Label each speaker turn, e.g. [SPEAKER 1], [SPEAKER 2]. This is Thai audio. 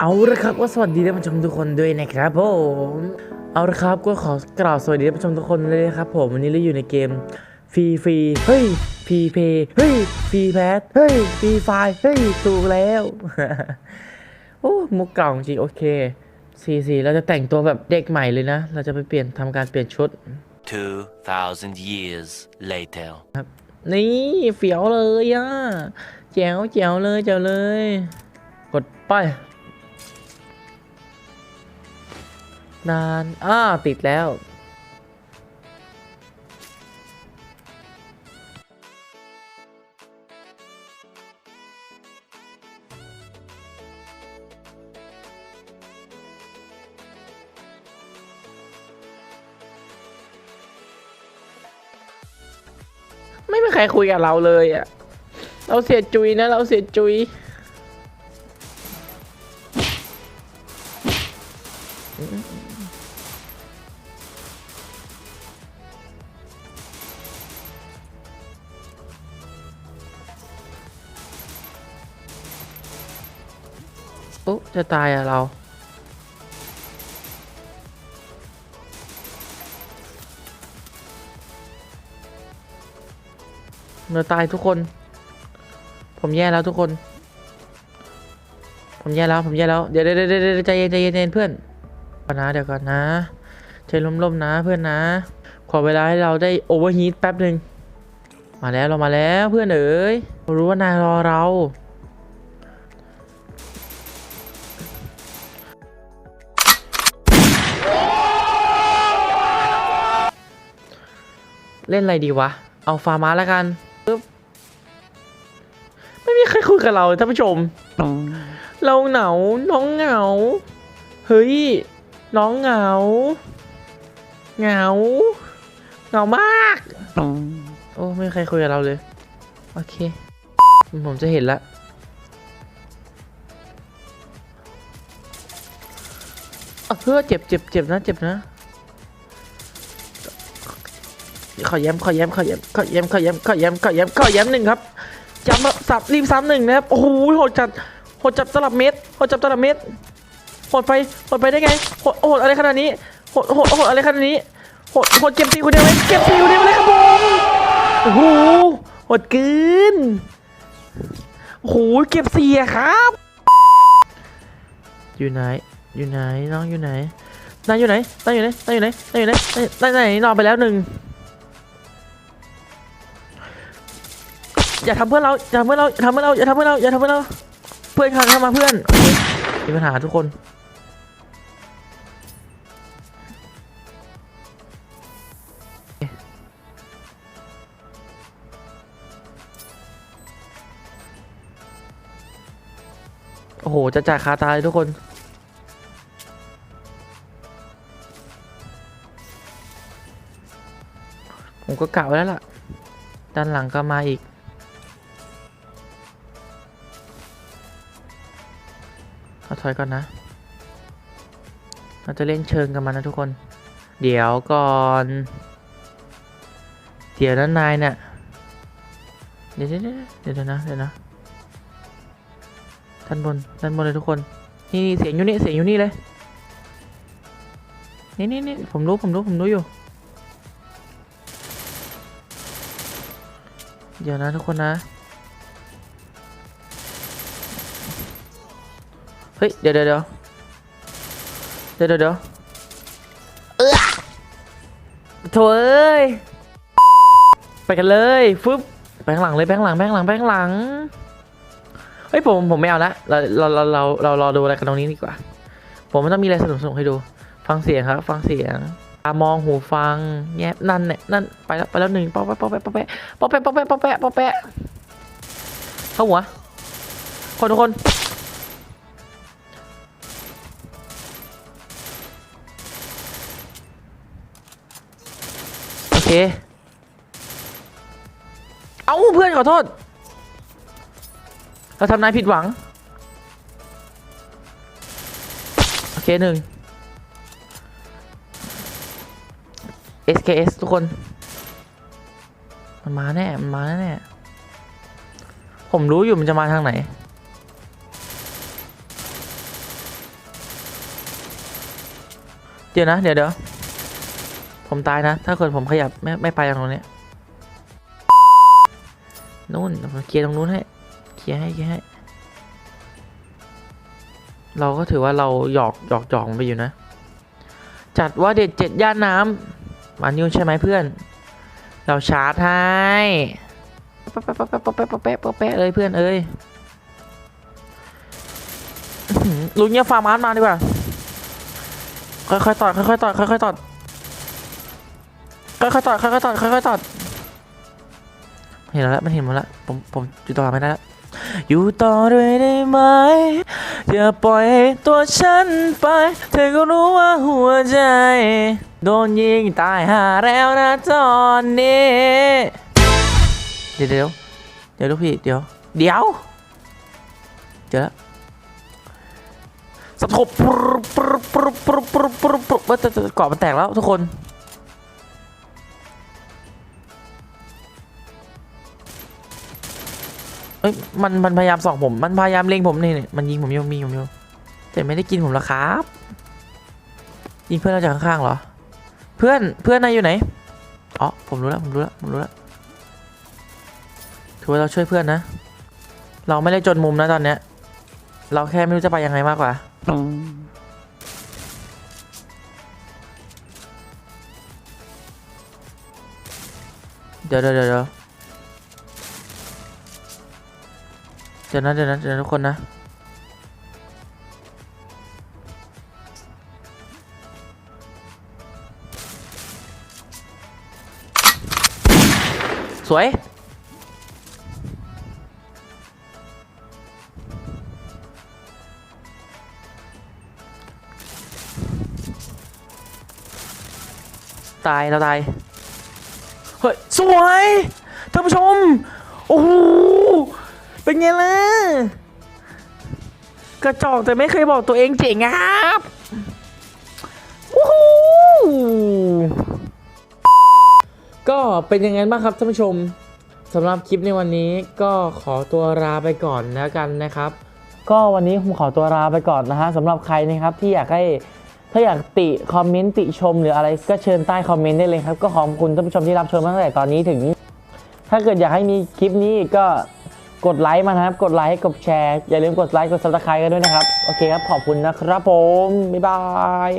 [SPEAKER 1] เอาละครับก็สวัสดีท่านผู้ชมทุกคนด้วยนะครับผมเอาละครับก็ขอกล่าวสวัสดีท่านผู้ชมทุกคนเลยนะครับผมวันนี้เราอยู่ในเกมฟรีฟรีเฮ้ยฟรีเพย์เฮ้ยฟรีแพสเฮ้ยฟรีไฟเฮ้ยถูกแล้วโอ้มุกเก่าจริงโอเคสีสีเราจะแต่งตัวแบบเด็กใหม่เลยนะ เราจะไปเปลี่ยนทำการเปลี่ยนชุด
[SPEAKER 2] 2,000 years later.
[SPEAKER 1] นี่เฟี้ยวเลยอะแจ๋วแจ๋วเลยแจ๋วเลย กดไป นาน อ้าติดแล้ว ไม่มีใครคุยกับเราเลยอะ เราเสียจุยนะ เราเสียจุย โอ้จะตายอะเราเราตายทุกคน ผมแย่แล้วทุกคน ผมแย่แล้ว ผมแย่แล้ว เดี๋ยวเดี๋ยวเดี๋ยวใจเย็นใจเย็นเพื่อน ก่อนนะเดี๋ยวก่อนนะใจร่มๆนะเพื่อนนะ ขอเวลาให้เราได้โอเวอร์ฮีทแป๊บหนึ่งมาแล้วเรามาแล้วเพื่อนเอ๋ยรู้ว่านายรอเราเล่นอะไรดีวะ เอาฟาร์มาแล้วกันปึ๊บไม่มีใครคุยกับเราเลยท่านผู้ชม เราเหงา น้องเหงา เฮ้ย น้องเหงา เหงา เหงามาก โอ้ไม่มีใครคุยกับเราเลย โอเค ผมจะเห็นละเออเฮ้ยเจ็บเจ็บเจ็บนะ เจ็บนะ ขอย้ำขอย้ำขอย้ำขอย้ำขอย้ำขอย้ำขอย้ำขอย้ำหนึ่งครับย้ำสับรีบซ้ำหนึ่งนะครับ โอ้โหโหดจัดโหดจับตลับเม็ดโหดจับตลับเม็ด โหดไปโหดไปได้ไงโหดโหดอะไรขนาดนี้โหดโหดโหดอะไรขนาดนี้โหดโหดเก็บซีคนเดียวเลยเก็บซีคนเดียวเลยครับผมโอ้โหโหดเกินโอ้โหเก็บซีอะครับ อยู่ไหนอยู่ไหนน้องอยู่ไหนนายอยู่ไหนนายอยู่ไหนนายอยู่ไหนนายอยู่ไหนนายนายนอนไปแล้วหนึ่งอย่าทำเพื่อนเราอย่าทำเพื่อนเราอย่าทำเพื่อนเราอย่าทำเพื่อนเราอย่าทำเพื่อนเราเพื่อนทำมาเพื่อนมีปัญหาทุกคน อ้โห จะจ่ายคาตายทุกคน ผมก็กะไว้แล้วล่ะ ด้านหลังก็มาอีกขอถอยก่อนนะ เราจะเล่นเชิงกันมานะทุกคน เดี๋ยวก่อน เดี๋ยวนั้นนายเนี่ย เดี๋ยวเดี๋ยวเดี๋ยวเดี๋ยวนะ เดี๋ยวนะ ด้านบนด้านบนเลยทุกคน นี่เสียงอยู่นี่เสียงอยู่นี่เลย นี่นี่นี่ผมรู้ผมรู้ผมรู้อยู่ เดี๋ยวนะทุกคนนะ เฮ้ยเดี๋ยวเดี๋ยวเดี๋ยวเดี๋ยวเดี๋ยวเดี๋ยวเออโถ่เอ้ย ไปกันเลยฟึบไปข้างหลังเลยไปข้างหลังไปข้างหลังไปข้างหลัง ฮ้ยผมผมไม่เอาละเราเราเราเราเรารอดูอะไรกันตรงนี้ดีกว่า ผมมันต้องมีอะไรสนุกสนุกให้ดู ฟังเสียงครับ ฟังเสียงตามองหูฟังแงบนั่นเนี่ยนั่นไปแล้วไปแล้วหนึ่งป๊อปแปะป๊อปแปะป๊อปแปะป๊อปแปะป๊อปแปะป๊อปแปะป๊อปแปะเข้าหัวคนทุกคนโอเค เอาเพื่อนขอโทษ เราทำนายผิดหวัง โอเคหนึ่ง SKS ทุกคน มันมาแน่ มันมาแน่ ผมรู้อยู่มันจะมาทางไหน เดี๋ยวนะ เดี๋ยวเดี๋ยวผมตายนะ ถ้าเกิดผมขยับไม่ไม่ไปทางตรงนี้นู่นผมเคลียร์ตรงนู้นให้ ลียร์ให้เคลียร์ให้เราก็ถือว่าเราหยอกหยอกจองไปอยู่นะ จัดว่าเด็ดเจ็ดย่านน้ำมันยุ่ใช่ไหมเพื่อน เราชาร์จให้แป๊ะแป๊ะแป๊ะแป๊ะแป๊ะแป๊ะเลยเพื่อนเอ้ยลุงเงี้ยฟาร์มาร์ตมาดีกว่าค่อยๆต่อค่อยๆต่อค่อยๆต่อค่อยๆต่อค่อยๆต่อค่อยๆต่อย เห็นแล้วมันเห็นหมดแล้วผมผมอยู่ต่อไม่ได้แล้วอยู่ต่อด้วยได้ไหมอย่าปล่อยตัวฉันไป เธอก็รู้ว่าหัวใจ โดนยิงตายหาแล้วนะตอนนี้ เดี๋ยวเดี๋ยวเดี๋ยวลูกพี่เดี๋ยว เดี๋ยว เจอแล้วสะทบปรุบปรุบปรุบปรุบปรุบปรุบปรุบว่าแต่แต่เกาะมันแตกแล้วทุกคน อ้ยมันมันพยายามส่องผม มันพยายามเล็งผมนี่นี่มันยิงผมอยู่มีผมอยู่แต่ไม่ได้กินผมหรอกครับยิงเพื่อนเราจากข้างๆเหรอ เพื่อนเพื่อนนายอยู่ไหนอ๋อผมรู้แล้วผมรู้แล้วผมรู้แล้วถือว่าเราช่วยเพื่อนนะ เราไม่ได้จนมุมนะตอนเนี้ย เราแค่ไม่รู้จะไปยังไงมากกว่าเดี๋ยวเดี๋ยวเดี๋ยว เดี๋ยวนะเดี๋ยวนะเดี๋ยวนะทุกคนนะ สวย ตายเราตาย เฮ้ย สวยท่านผู้ชม โอ้โห ไงล่ะ กระจอกแต่ไม่เคยบอกตัวเองเจ๋งครับโอ้โหก็เป็นยังไงบ้างครับท่านผู้ชมสำหรับคลิปในวันนี้ก็ขอตัวลาไปก่อนแล้วกันนะครับ ก็วันนี้ผมขอตัวลาไปก่อนนะฮะสำหรับใครนะครับที่อยากให้ถ้าอยากติคอมเมนต์ติชมหรืออะไรก็เชิญใต้คอมเมนต์ได้เลยครับ ก็ขอบคุณท่านผู้ชมที่รับชมมาตั้งแต่ตอนนี้ถึง ถ้าเกิดอยากให้มีคลิปนี้อีกก็ กดไลค์มานะครับ กดไลค์กดแชร์ อย่าลืมกดไลค์กดซับสไครต์กันด้วยนะครับ โอเคครับ ขอบคุณนะครับผม บ๊ายบาย